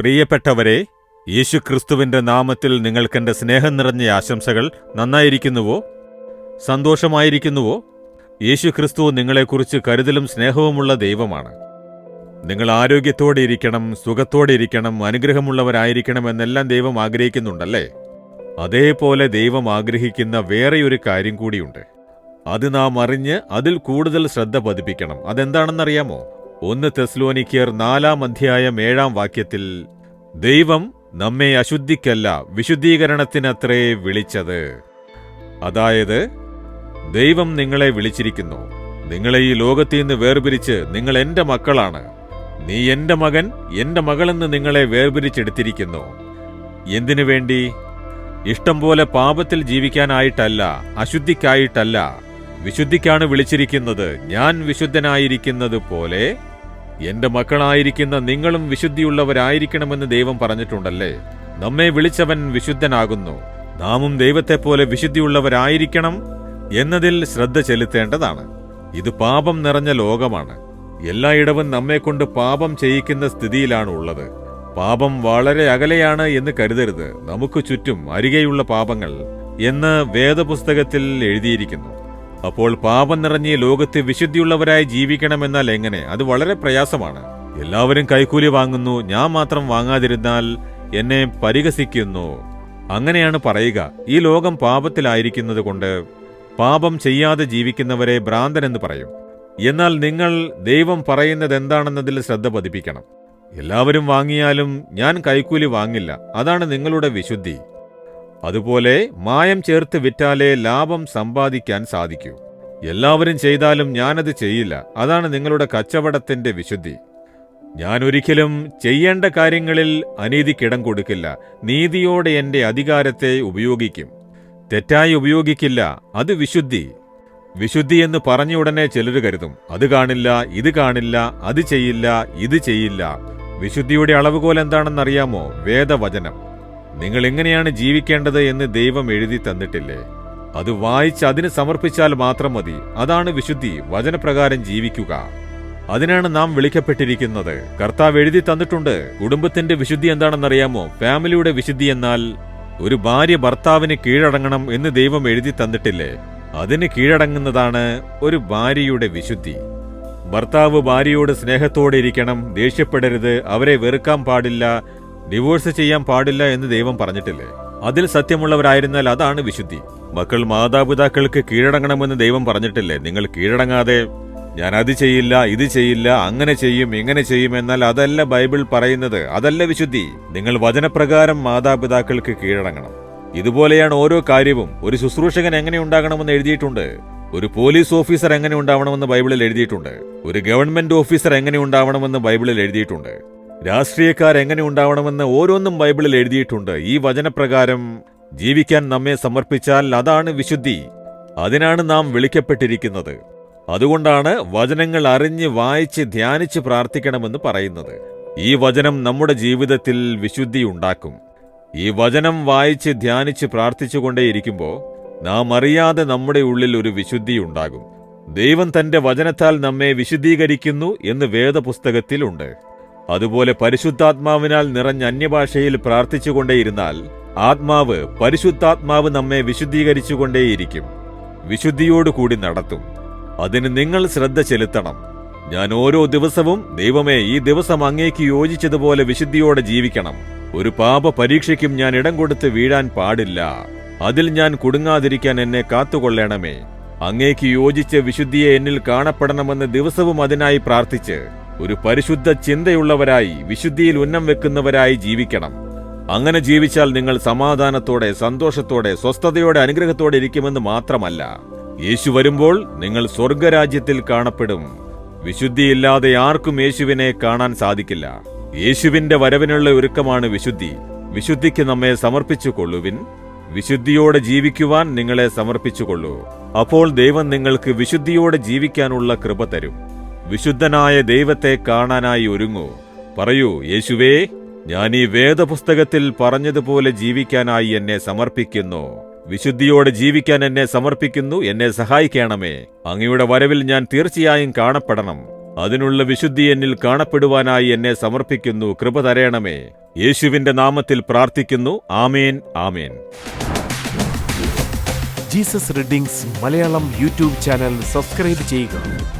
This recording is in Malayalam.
പ്രിയപ്പെട്ടവരെ യേശുക്രിസ്തുവിന്റെ നാമത്തിൽ നിങ്ങൾക്കെന്റെ സ്നേഹം നിറഞ്ഞ ആശംസകൾ നന്നായിരിക്കുന്നുവോ? സന്തോഷമായിരിക്കുന്നുവോ? യേശുക്രിസ്തു നിങ്ങളെക്കുറിച്ച് കരുതലും സ്നേഹവുമുള്ള ദൈവമാണ്. നിങ്ങൾ ആരോഗ്യത്തോടെ ഇരിക്കണം സുഖത്തോടെ ഇരിക്കണം അനുഗ്രഹമുള്ളവരായിരിക്കണം എന്നെല്ലാം ദൈവം ആഗ്രഹിക്കുന്നുണ്ടല്ലേ? അതേപോലെ ദൈവം ആഗ്രഹിക്കുന്ന വേറെയൊരു കാര്യം കൂടിയുണ്ട്. അത് നാം അറിഞ്ഞ് അതിൽ കൂടുതൽ ശ്രദ്ധ പതിപ്പിക്കണം. അതെന്താണെന്നറിയാമോ? ഒന്ന് തെസ്ലോനിക്കർ നാലാം അധ്യായം ഏഴാം വാക്യത്തിൽ ദൈവം നമ്മെ അശുദ്ധിക്കല്ല വിശുദ്ധീകരണത്തിനത്രേ വിളിച്ചത്. അതായത് ദൈവം നിങ്ങളെ വിളിച്ചിരിക്കുന്നു. നിങ്ങളെ ഈ ലോകത്തിൽ നിന്ന് വേർപിരിച്ച് നിങ്ങൾ എന്റെ മക്കളാണ്. നീ എന്റെ മകൻ എന്റെ മകളെന്ന് നിങ്ങളെ വേർപിരിച്ചെടുത്തിരിക്കുന്നു. എന്തിനു വേണ്ടി? ഇഷ്ടം പോലെ പാപത്തിൽ ജീവിക്കാനായിട്ടല്ല അശുദ്ധിക്കായിട്ടല്ല. വിശുദ്ധിക്കാണ് വിളിച്ചിരിക്കുന്നത് ഞാൻ വിശുദ്ധനായിരിക്കുന്നത് പോലെ എന്റെ മക്കളായിരിക്കുന്ന നിങ്ങളും വിശുദ്ധിയുള്ളവരായിരിക്കണമെന്ന് ദൈവം പറഞ്ഞിട്ടുണ്ടല്ലേ? നമ്മെ വിളിച്ചവൻ വിശുദ്ധനാകുന്നു. നാമും ദൈവത്തെപ്പോലെ വിശുദ്ധിയുള്ളവരായിരിക്കണം എന്നതിൽ ശ്രദ്ധ ചെലുത്തേണ്ടതാണ്. ഇത് പാപം നിറഞ്ഞ ലോകമാണ്. എല്ലായിടവും നമ്മെക്കൊണ്ട് പാപം ചെയ്യിക്കുന്ന സ്ഥിതിയിലാണ് ഉള്ളത്. പാപം വളരെ അകലെയാണ് എന്ന് കരുതരുത്. നമുക്ക് ചുറ്റും അരികെയുള്ള പാപങ്ങൾ എന്ന് വേദപുസ്തകത്തിൽ എഴുതിയിരിക്കുന്നു. അപ്പോൾ പാപം നിറഞ്ഞ ലോകത്ത് വിശുദ്ധിയുള്ളവരായി ജീവിക്കണമെന്നാൽ എങ്ങനെ? അത് വളരെ പ്രയാസമാണ്. എല്ലാവരും കൈക്കൂലി വാങ്ങുന്നു. ഞാൻ മാത്രം വാങ്ങാതിരുന്നാൽ എന്നെ പരിഹസിക്കുന്നു. അങ്ങനെയാണ് പറയുക. ഈ ലോകം പാപത്തിലായിരിക്കുന്നത് കൊണ്ട് പാപം ചെയ്യാതെ ജീവിക്കുന്നവരെ ഭ്രാന്തൻ എന്ന് പറയും. എന്നാൽ നിങ്ങൾ ദൈവം പറയുന്നത് എന്താണെന്നതിൽ ശ്രദ്ധ പതിപ്പിക്കണം. എല്ലാവരും വാങ്ങിയാലും ഞാൻ കൈക്കൂലി വാങ്ങില്ല. അതാണ് നിങ്ങളുടെ വിശുദ്ധി. അതുപോലെ മായം ചേർത്ത് വിറ്റാലേ ലാഭം സമ്പാദിക്കാൻ സാധിക്കൂ. എല്ലാവരും ചെയ്താലും ഞാനത് ചെയ്യില്ല. അതാണ് നിങ്ങളുടെ കച്ചവടത്തിന്റെ വിശുദ്ധി. ഞാൻ ഒരിക്കലും ചെയ്യേണ്ട കാര്യങ്ങളിൽ അനീതിക്കിടം കൊടുക്കില്ല. നീതിയോടെ എന്റെ അധികാരത്തെ ഉപയോഗിക്കും. തെറ്റായി ഉപയോഗിക്കില്ല. അത് വിശുദ്ധി. വിശുദ്ധി എന്ന് പറഞ്ഞ ഉടനെ ചിലർ കരുതും. അത് കാണില്ല ഇത് കാണില്ല അത് ചെയ്യില്ല ഇത് ചെയ്യില്ല. വിശുദ്ധിയുടെ അളവുകോൽ എന്താണെന്നറിയാമോ? വേദവചനം. നിങ്ങൾ എങ്ങനെയാണ് ജീവിക്കേണ്ടത് എന്ന് ദൈവം എഴുതി തന്നിട്ടില്ലേ? അത് വായിച്ച് അതിന് സമർപ്പിച്ചാൽ മാത്രം മതി. അതാണ് വിശുദ്ധി. വചനപ്രകാരം ജീവിക്കുക. അതിനാണ് നാം വിളിക്കപ്പെട്ടിരിക്കുന്നത്. കർത്താവ് എഴുതി തന്നിട്ടുണ്ട്. കുടുംബത്തിന്റെ വിശുദ്ധി എന്താണെന്നറിയാമോ? ഫാമിലിയുടെ വിശുദ്ധി എന്നാൽ ഒരു ഭാര്യ ഭർത്താവിന് കീഴടങ്ങണം എന്ന് ദൈവം എഴുതി തന്നിട്ടില്ലേ? അതിന് കീഴടങ്ങുന്നതാണ് ഒരു ഭാര്യയുടെ വിശുദ്ധി. ഭർത്താവ് ഭാര്യയോട് സ്നേഹത്തോടെ ഇരിക്കണം. ദേഷ്യപ്പെടരുത്. അവരെ വെറുക്കാൻ പാടില്ല. ഡിവോഴ്സ് ചെയ്യാൻ പാടില്ല എന്ന് ദൈവം പറഞ്ഞിട്ടില്ലേ? അതിൽ സത്യമുള്ളവരായിരുന്നാൽ അതാണ് വിശുദ്ധി. മക്കൾ മാതാപിതാക്കൾക്ക് കീഴടങ്ങണമെന്ന് ദൈവം പറഞ്ഞിട്ടില്ലേ? നിങ്ങൾ കീഴടങ്ങാതെ ഞാൻ അത് ചെയ്യില്ല ഇത് ചെയ്യില്ല അങ്ങനെ ചെയ്യും ഇങ്ങനെ ചെയ്യും എന്നാൽ അതല്ല ബൈബിൾ പറയുന്നത്. അതല്ല വിശുദ്ധി. നിങ്ങൾ വചനപ്രകാരം മാതാപിതാക്കൾക്ക് കീഴടങ്ങണം. ഇതുപോലെയാണ് ഓരോ കാര്യവും. ഒരു ശുശ്രൂഷകൻ എങ്ങനെ ഉണ്ടാകണമെന്ന് എഴുതിയിട്ടുണ്ട്? ഒരു പോലീസ് ഓഫീസർ എങ്ങനെ ഉണ്ടാവണമെന്ന് ബൈബിളിൽ എഴുതിയിട്ടുണ്ട്? ഒരു ഗവൺമെന്റ് ഓഫീസർ എങ്ങനെ ഉണ്ടാവണമെന്ന് ബൈബിളിൽ എഴുതിയിട്ടുണ്ട്? രാഷ്ട്രീയക്കാർ എങ്ങനെ ഉണ്ടാവണമെന്ന് ഓരോന്നും ബൈബിളിൽ എഴുതിയിട്ടുണ്ട്. ഈ വചനപ്രകാരം ജീവിക്കാൻ നമ്മെ സമർപ്പിച്ചാൽ അതാണ് വിശുദ്ധി. അതിനാണ് നാം വിളിക്കപ്പെട്ടിരിക്കുന്നത്. അതുകൊണ്ടാണ് വചനങ്ങൾ അറിഞ്ഞ് വായിച്ച് ധ്യാനിച്ച് പ്രാർത്ഥിക്കണമെന്ന് പറയുന്നത്. ഈ വചനം നമ്മുടെ ജീവിതത്തിൽ വിശുദ്ധി ഉണ്ടാക്കും. ഈ വചനം വായിച്ച് ധ്യാനിച്ച് പ്രാർത്ഥിച്ചുകൊണ്ടേയിരിക്കുമ്പോൾ നാം അറിയാതെ നമ്മുടെ ഉള്ളിൽ ഒരു വിശുദ്ധി ഉണ്ടാകും. ദൈവം തന്റെ വചനത്താൽ നമ്മെ വിശുദ്ധീകരിക്കുന്നു എന്ന് വേദപുസ്തകത്തിലുണ്ട്. അതുപോലെ പരിശുദ്ധാത്മാവിനാൽ നിറഞ്ഞ അന്യഭാഷയിൽ പ്രാർത്ഥിച്ചുകൊണ്ടേയിരുന്നാൽ ആത്മാവ് പരിശുദ്ധാത്മാവ് നമ്മെ വിശുദ്ധീകരിച്ചുകൊണ്ടേയിരിക്കും. വിശുദ്ധിയോടുകൂടി നടത്തും. അതിന് നിങ്ങൾ ശ്രദ്ധ ചെലുത്തണം. ഞാൻ ഓരോ ദിവസവും ദൈവമേ ഈ ദിവസം അങ്ങേക്ക് യോജിച്ചതുപോലെ വിശുദ്ധിയോടെ ജീവിക്കണം. ഒരു പാപ പരീക്ഷയ്ക്കും ഞാൻ ഇടം കൊടുത്ത് വീഴാൻ പാടില്ല. അതിൽ ഞാൻ കുടുങ്ങാതിരിക്കാൻ എന്നെ കാത്തുകൊള്ളണമേ. അങ്ങേക്ക് യോജിച്ച വിശുദ്ധിയെ എന്നിൽ കാണപ്പെടണമെന്ന് ദിവസവും അതിനായി പ്രാർത്ഥിച്ച് ഒരു പരിശുദ്ധ ചിന്തയുള്ളവരായി വിശുദ്ധിയിൽ ഉന്നം വെക്കുന്നവരായി ജീവിക്കണം. അങ്ങനെ ജീവിച്ചാൽ നിങ്ങൾ സമാധാനത്തോടെ സന്തോഷത്തോടെ സ്വസ്ഥതയോടെ അനുഗ്രഹത്തോടെ ഇരിക്കുമെന്ന് മാത്രമല്ല. യേശു വരുമ്പോൾ നിങ്ങൾ സ്വർഗരാജ്യത്തിൽ കാണപ്പെടും. വിശുദ്ധിയില്ലാതെ ആർക്കും യേശുവിനെ കാണാൻ സാധിക്കില്ല. യേശുവിന്റെ വരവിനുള്ള ഒരുക്കമാണ് വിശുദ്ധി. വിശുദ്ധിക്ക് നമ്മെ സമർപ്പിച്ചു കൊള്ളുവിൻ വിശുദ്ധിയോടെ ജീവിക്കുവാൻ നിങ്ങളെ സമർപ്പിച്ചു കൊള്ളൂ അപ്പോൾ ദൈവം നിങ്ങൾക്ക് വിശുദ്ധിയോടെ ജീവിക്കാനുള്ള കൃപ തരും. വിശുദ്ധനായ ദൈവത്തെ കാണാനായി ഒരുങ്ങൂ. പറയൂ യേശുവേ ഞാൻ ഈ വേദപുസ്തകത്തിൽ പറഞ്ഞതുപോലെ ജീവിക്കാനായി എന്നെ സമർപ്പിക്കുന്നു. വിശുദ്ധിയോടെ ജീവിക്കാൻ എന്നെ സമർപ്പിക്കുന്നു എന്നെ സഹായിക്കണമേ. അങ്ങയുടെ വരവിൽ ഞാൻ തീർച്ചയായും കാണപ്പെടണം. അതിനുള്ള വിശുദ്ധി എന്നിൽ കാണപ്പെടുവാനായി എന്നെ സമർപ്പിക്കുന്നു കൃപ തരയണമേ യേശുവിന്റെ നാമത്തിൽ പ്രാർത്ഥിക്കുന്നു ആമേൻ ആമേൻ. Jesus readings Malayalam YouTube channel subscribe ചെയ്യുക.